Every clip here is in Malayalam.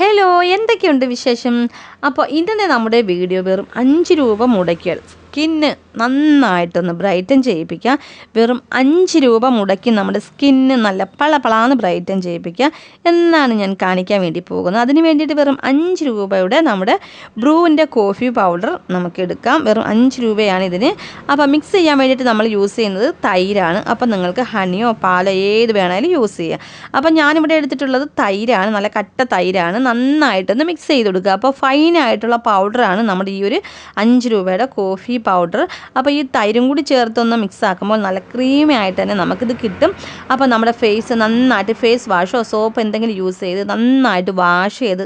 ഹലോ എന്തൊക്കെയുണ്ട് വിശേഷം? അപ്പോൾ ഇന്നലെ നമ്മുടെ വീഡിയോ വെറും അഞ്ച് രൂപ മുടക്കിയാൽ സ്കിന്ന് നന്നായിട്ടൊന്ന് ബ്രൈറ്റൻ ചെയ്യിപ്പിക്കുക. വെറും അഞ്ച് രൂപ മുടക്കി നമ്മുടെ സ്കിന്ന് നല്ല പളപളാന്ന് ബ്രൈറ്റൻ ചെയ്യിപ്പിക്കുക. എന്നാണ് ഞാൻ കാണിക്കാൻ വേണ്ടി പോകുന്നത്. അതിന് വേണ്ടിയിട്ട് വെറും അഞ്ച് രൂപയുടെ നമ്മുടെ ബ്രൂവിന്റെ കോഫി പൗഡർ നമുക്ക് എടുക്കാം. വെറും അഞ്ച് രൂപയാണ് ഇതിന്. അപ്പോൾ മിക്സ് ചെയ്യാൻ വേണ്ടിയിട്ട് നമ്മൾ യൂസ് ചെയ്യുന്നത് തൈരാണ്. അപ്പം നിങ്ങൾക്ക് ഹണിയോ പാലോ ഏത് വേണമെങ്കിലും യൂസ് ചെയ്യാം. അപ്പം ഞാനിവിടെ എടുത്തിട്ടുള്ളത് തൈരാണ്. നല്ല കട്ട തൈരാണ്. നന്നായിട്ടൊന്ന് മിക്സ് ചെയ്ത് കൊടുക്കുക. അപ്പോൾ ഫൈനായിട്ടുള്ള പൗഡറാണ് നമ്മുടെ ഈ ഒരു അഞ്ച് രൂപയുടെ കോഫി പൗഡർ അപ്പോൾ ഈ തൈരും കൂടി ചേർത്തൊന്ന് മിക്സ് ആക്കുമ്പോൾ നല്ല ക്രീമി ആയിട്ട് തന്നെ നമുക്കിത് കിട്ടും. അപ്പോൾ നമ്മുടെ ഫേസ് നന്നായിട്ട് ഫേസ് വാഷോ സോപ്പ് എന്തെങ്കിലും യൂസ് ചെയ്ത് നന്നായിട്ട് വാഷ് ചെയ്ത്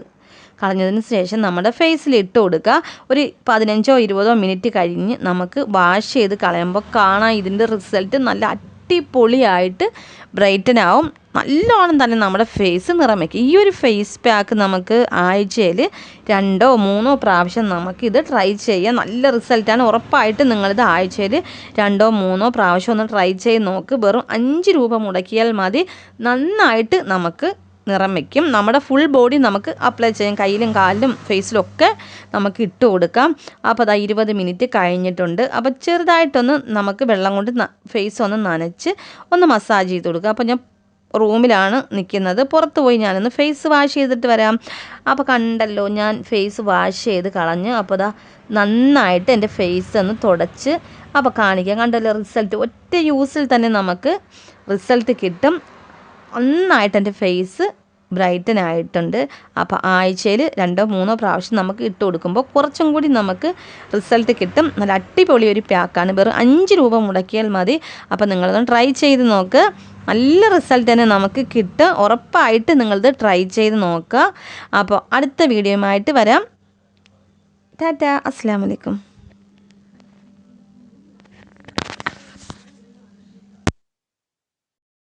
കളഞ്ഞതിന് ശേഷം നമ്മുടെ ഫേസിൽ ഇട്ട് കൊടുക്കുക ഒരു പതിനഞ്ചോ ഇരുപതോ മിനിറ്റ് കഴിഞ്ഞ് നമുക്ക് വാഷ് ചെയ്ത് കളയുമ്പോൾ കാണാം ഇതിന്റെ റിസൾട്ട് നല്ല അടിപൊളിയായിട്ട് ബ്രൈറ്റൻ ആവും നല്ലോണം തന്നെ നമ്മുടെ ഫേസ് നിറം വയ്ക്കും ഈ ഒരു ഫേസ് പാക്ക് നമുക്ക് ആഴ്ചയിൽ രണ്ടോ മൂന്നോ പ്രാവശ്യം നമുക്കിത് ട്രൈ ചെയ്യാം. നല്ല റിസൾട്ടാണ് ഉറപ്പായിട്ട് നിങ്ങളിത് ആഴ്ചയിൽ രണ്ടോ മൂന്നോ പ്രാവശ്യം ഒന്ന് ട്രൈ ചെയ്ത് നോക്ക്. വെറും അഞ്ച് രൂപ മുടക്കിയാൽ മതി. നന്നായിട്ട് നമുക്ക് നിറം വയ്ക്കും നമ്മുടെ ഫുൾ ബോഡി നമുക്ക് അപ്ലൈ ചെയ്യാം. കയ്യിലും കാലിലും ഫേസിലും ഒക്കെ നമുക്ക് ഇട്ട് കൊടുക്കാം. അപ്പോൾ അതാ ഇരുപത് മിനിറ്റ് കഴിഞ്ഞിട്ടുണ്ട്. അപ്പോൾ ചെറുതായിട്ടൊന്ന് നമുക്ക് വെള്ളം കൊണ്ട് ഫേസ് ഒന്ന് നനച്ച് ഒന്ന് മസാജ് ചെയ്ത് കൊടുക്കുക അപ്പോൾ ഞാൻ റൂമിലാണ് നിൽക്കുന്നത് പുറത്ത് പോയി ഞാനൊന്ന് ഫേസ് വാഷ് ചെയ്തിട്ട് വരാം. അപ്പോൾ കണ്ടല്ലോ ഞാൻ ഫേസ് വാഷ് ചെയ്ത് കളഞ്ഞ് അപ്പോൾ അതാ നന്നായിട്ട് എന്റെ ഫേസ് ഒന്ന് തുടച്ച് അപ്പോൾ കാണിക്കാം. കണ്ടല്ലോ റിസൾട്ട് ഒറ്റ യൂസിൽ തന്നെ നമുക്ക് റിസൾട്ട് കിട്ടും. നന്നായിട്ട് എന്റെ ഫേസ് ബ്രൈറ്റൻ ആയിട്ടുണ്ട്. അപ്പോൾ ആഴ്ചയിൽ രണ്ടോ മൂന്നോ പ്രാവശ്യം നമുക്ക് ഇട്ട് കൊടുക്കുമ്പോൾ കുറച്ചും കൂടി നമുക്ക് റിസൾട്ട് കിട്ടും. നല്ല അടിപൊളി ഒരു പാക്കാണ്. വെറും അഞ്ച് രൂപ മുടക്കിയാൽ മതി. അപ്പോൾ നിങ്ങളതൊന്ന് ട്രൈ ചെയ്ത് നോക്ക്. നല്ല റിസൾട്ട് തന്നെ നമുക്ക് കിട്ടും. ഉറപ്പായിട്ട് നിങ്ങളിത് ട്രൈ ചെയ്ത് നോക്കുക. അപ്പോൾ അടുത്ത വീഡിയോയുമായിട്ട് വരാം. ടാറ്റ. അസ്സാം വലൈക്കും